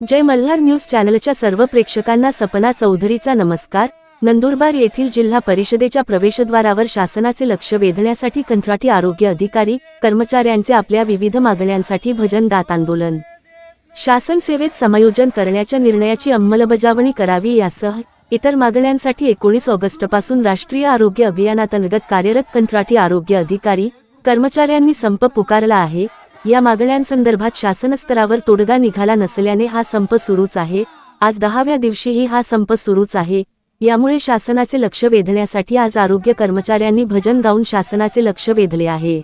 जय Malhar news चॅनलच्या सर्व प्रेक्षकांना सपना चौधरीचा नमस्कार. नंदुरबार येथील जिल्हा परिषदेच्या प्रवेशद्वारावर शासनाचे लक्ष वेधण्यासाठी कंत्राटी आरोग्य अधिकारी कर्मचाऱ्यांचे आपल्या विविध मागण्यांसाठी भजन दात आंदोलन. शासन सेवेत समायोजन करण्याच्या निर्णयाची अंमलबजावणी करावी यासह इतर मागण्यांसाठी एकोणीस ऑगस्टपासून राष्ट्रीय आरोग्य अभियानांतर्गत कार्यरत कंत्राटी आरोग्य अधिकारी कर्मचाऱ्यांनी संप पुकारला आहे. या मागण्यांसंदर्भात शासनस्तरावर तोडगा निघाला नसल्याने हा संप सुरूच आहे. आज दहाव्या दिवशीही हा संप सुरूच आहे. यामुळे शासनाचे लक्ष वेधण्यासाठी आज आरोग्य कर्मचाऱ्यांनी भजन गाऊन शासनाचे लक्ष वेधले आहे.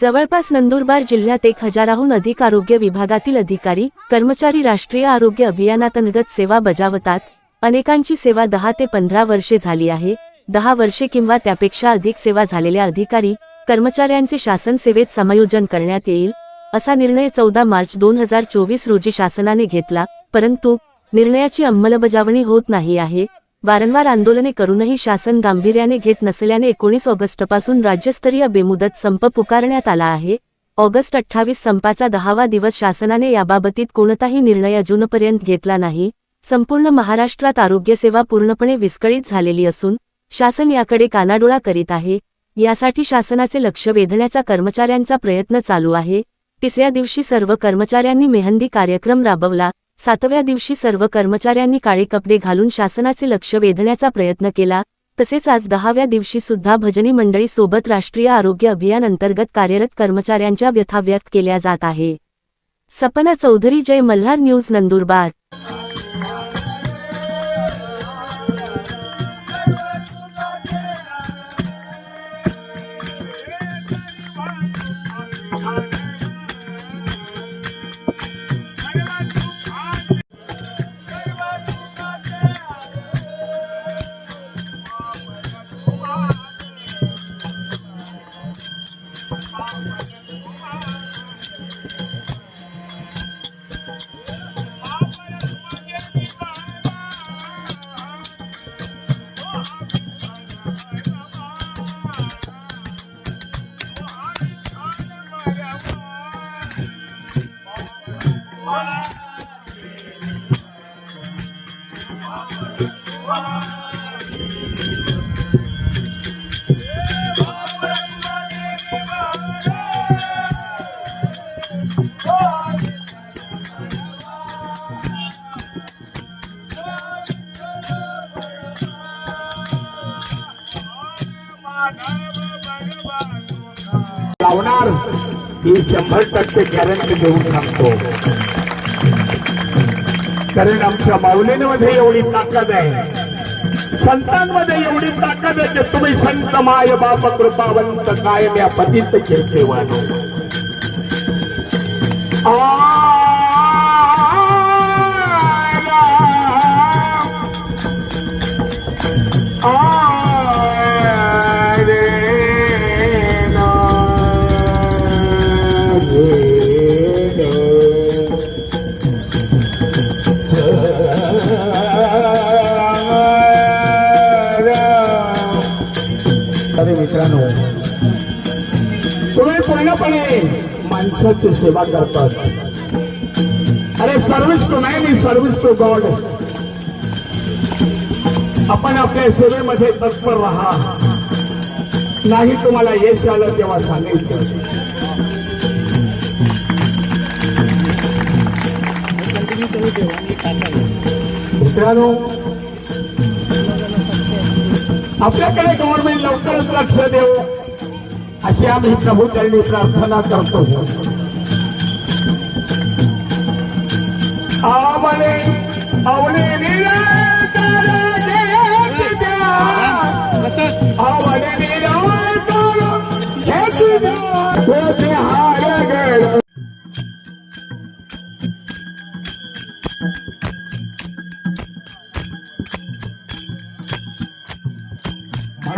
जवळपास नंदुरबार जिल्ह्यात एक हजाराहून अधिक आरोग्य विभागातील अधिकारी कर्मचारी राष्ट्रीय आरोग्य अभियानांतर्गत सेवा बजावतात. अनेकांची सेवा दहा ते पंधरा वर्षे झाली आहे. दहा वर्षे किंवा त्यापेक्षा अधिक सेवा झालेल्या अधिकारी कर्मचाऱ्यांचे शासन सेवेत समायोजन करण्यात येईल असा निर्णय चौदा मार्च दोन हजार चोवीस रोजी शासनाने घेतला परंतु निर्णयाची अंमलबजावणी होत नाही आहे. वारंवार आंदोलने करूनही शासन गांभीर्याने घेत नसल्याने एकोणीस ऑगस्टपासून राज्यस्तरीय बेमुदत संप पुकारण्यात आला आहे. ऑगस्ट अठ्ठावीस संपाचा दहावा दिवस शासनाने याबाबतीत कोणताही निर्णय अजूनपर्यंत घेतला नाही. संपूर्ण महाराष्ट्रात आरोग्यसेवा पूर्णपणे विस्कळीत झालेली असून शासन याकडे कानाडोळा करीत आहे. यासाठी शासनाचे लक्ष वेधण्याचा कर्मचाऱ्यांचा प्रयत्न चालू आहे. तिसऱ्या दिवशी सर्व कर्मचाऱ्यांनी मेहंदी कार्यक्रम राबवला. सातव्या दिवशी सर्व कर्मचाऱ्यांनी काळे कपडे घालून शासनाचे लक्ष वेधण्याचा प्रयत्न केला. तसेच आज दहाव्या दिवशी सुद्धा भजनी मंडळी सोबत राष्ट्रीय आरोग्य अभियान अंतर्गत कार्यरत कर्मचाऱ्यांच्या व्यथा व्यक्त केल्या जात आहे. सपना चौधरी जय मल्हार न्यूज नंदुरबार. Thank. ही शंभर टक्के गॅरंटी देऊन सांगतो. कारण आमच्या माऊलींमध्ये एवढी ताकद आहे. संतांमध्ये एवढी ताकद आहे की तुम्ही संत माय बाप कृपावंत कायम या पतित आ अरे मित्रांनो. तुम्ही पूर्णपणे माणसाची सेवा करतात. अरे सर्विस टू नाही मी टू गॉड आपण आपल्या सेवेमध्ये तत्पर राहा. नाही तुम्हाला यश आलं तेव्हा सांगितलं मित्रांनो आपल्याकडे गव्हर्नमेंट लवकरच लक्ष देऊ अशी आम्ही प्रभू चरणी प्रार्थना करतो. आवणे आवणे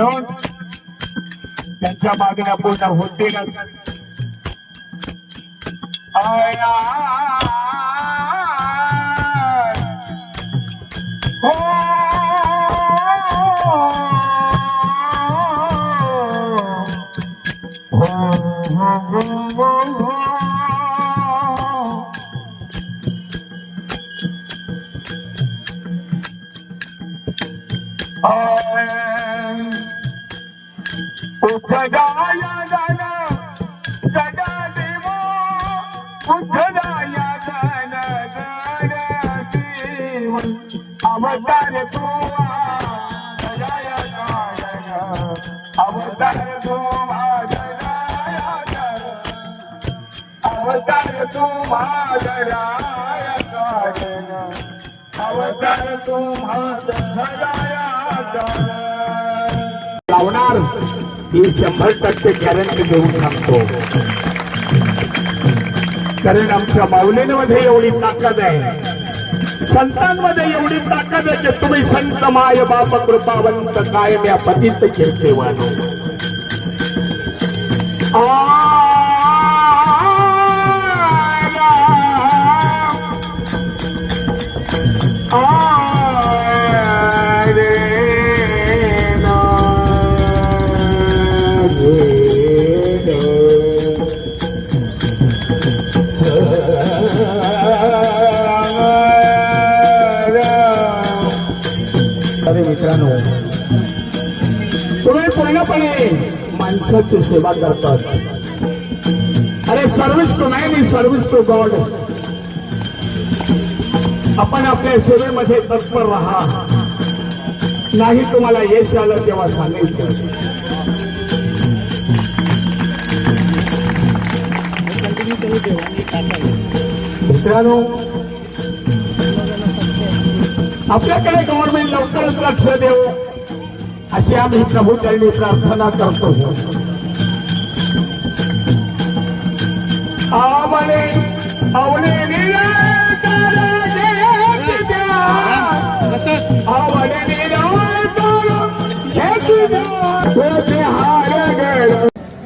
म्हणून त्यांच्या मागण्या पूर्ण होतीलच अवतार तू जया अवतार तू अवतार तुम्हाला अवतार तू लावणार ही शंभर टक्के गॅरंटी देऊन सांगतो. कारण आमच्या माऊलींमध्ये एवढी ताकद आहे. संतांमध्ये एवढी ताकद आहे की तुम्ही संत माय बाप कृपावंत कायम या पतीत कीर्तिवान अरे माणसाची सेवा करतात. अरे service to man is service to God आपण आपल्या सेवेमध्ये तत्पर राहा. नाही तुम्हाला यश आलं तेव्हा सांगितलं मित्रांनो आपल्याकडे गव्हर्नमेंट लवकरच लक्ष देऊ अशी आम्ही प्रभूचरणी प्रार्थना करतो. आवले आवले निराकार निराकार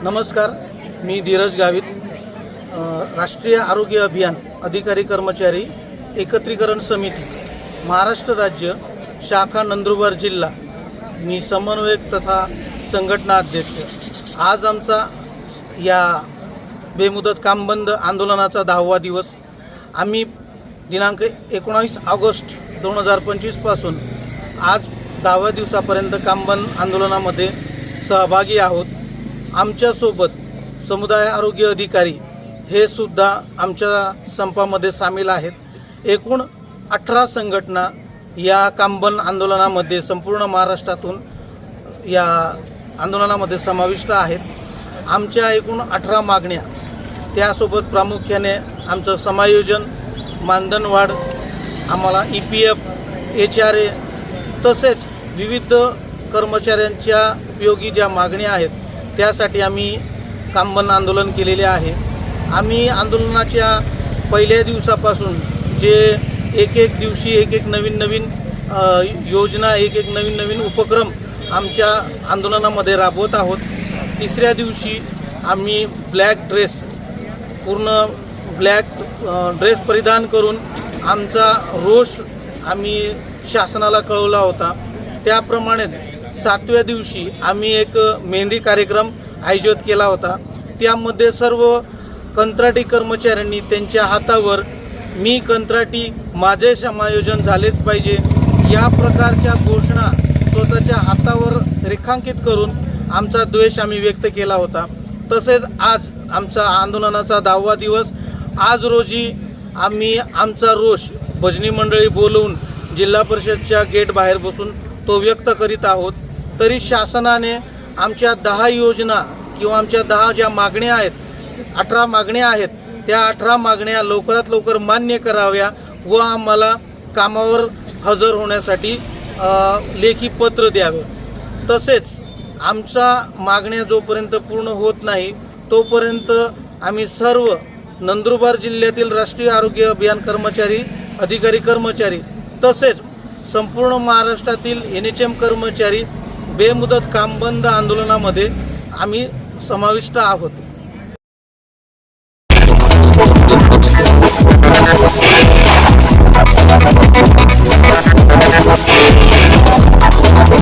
नमस्कार मी धीरज गावित. राष्ट्रीय आरोग्य अभियान अधिकारी कर्मचारी एकत्रीकरण समिती महाराष्ट्र राज्य शाखा नंदुरबार जिल्हा मी समन्वयक तथा संघटना अध्यक्ष. आज आमचा या बेमुदत कामबंद आंदोलनाचा दहावा दिवस. आम्ही दिनांक एकोणावीस ऑगस्ट दोन हजार पंचवीसपासून आज दहाव्या दिवसापर्यंत कामबंद आंदोलनामध्ये सहभागी आहोत. आमच्यासोबत समुदाय आरोग्य अधिकारी हे सुद्धा आमच्या संपामध्ये सामील आहेत. एकूण अठरा संघटना या कामबन आंदोलनामध्ये संपूर्ण महाराष्ट्रातून या आंदोलनामध्ये समाविष्ट आहेत. आमच्या एकूण अठरा मागण्या त्यासोबत प्रामुख्याने आमचं समायोजन मानधनवाढ आम्हाला E P F H R A तसेच विविध कर्मचाऱ्यांच्या उपयोगी ज्या मागण्या आहेत त्यासाठी आम्ही कामबंद आंदोलन केलेले आहे. आम्ही आंदोलनाच्या पहिल्या दिवसापासून जे एक एक दिवशी एक एक नवीन नवीन योजना एक एक नवीन नवीन उपक्रम आमच्या आंदोलनामध्ये राबवत आहोत. तिसऱ्या दिवशी आम्ही ब्लॅक ड्रेस पूर्ण ब्लॅक ड्रेस परिधान करून आमचा रोष आम्ही शासनाला कळवला होता. त्याप्रमाणे सातव्या दिवशी आम्ही एक मेहंदी कार्यक्रम आयोजित केला होता. त्यामध्ये सर्व कंत्राटी कर्मचाऱ्यांनी त्यांच्या हातावर मी कंत्राटी माझे समायोजन झालेच पाहिजे. या प्रकारच्या घोषणा स्वतःच्या हातावर रेखांकित करून आमचा द्वेष आम्ही व्यक्त केला होता. तसेच आज आमचा आंदोलनाचा दहावा दिवस. आज रोजी आम्ही आमचा रोष भजनी मंडळी बोलवून जिल्हा परिषदच्या गेट बाहेर बसून तो व्यक्त करीत आहोत. तरी शासनाने आमच्या दहा योजना किंवा आमच्या दहा ज्या मागण्या आहेत अठरा मागण्या आहेत त्या अठरा मागण्या लवकरात लवकर मान्य कराव्या व आम्हाला कामावर हजर होण्यासाठी लेखी पत्र द्यावे. तसेच आमच्या मागण्या जोपर्यंत पूर्ण होत नाही तोपर्यंत आम्ही सर्व नंदुरबार जिल्ह्यातील राष्ट्रीय आरोग्य अभियान कर्मचारी अधिकारी कर्मचारी तसेच संपूर्ण महाराष्ट्रातील एन एच एम कर्मचारी बेमुदत कामबंद आंदोलनामध्ये आम्ही समाविष्ट आहोत.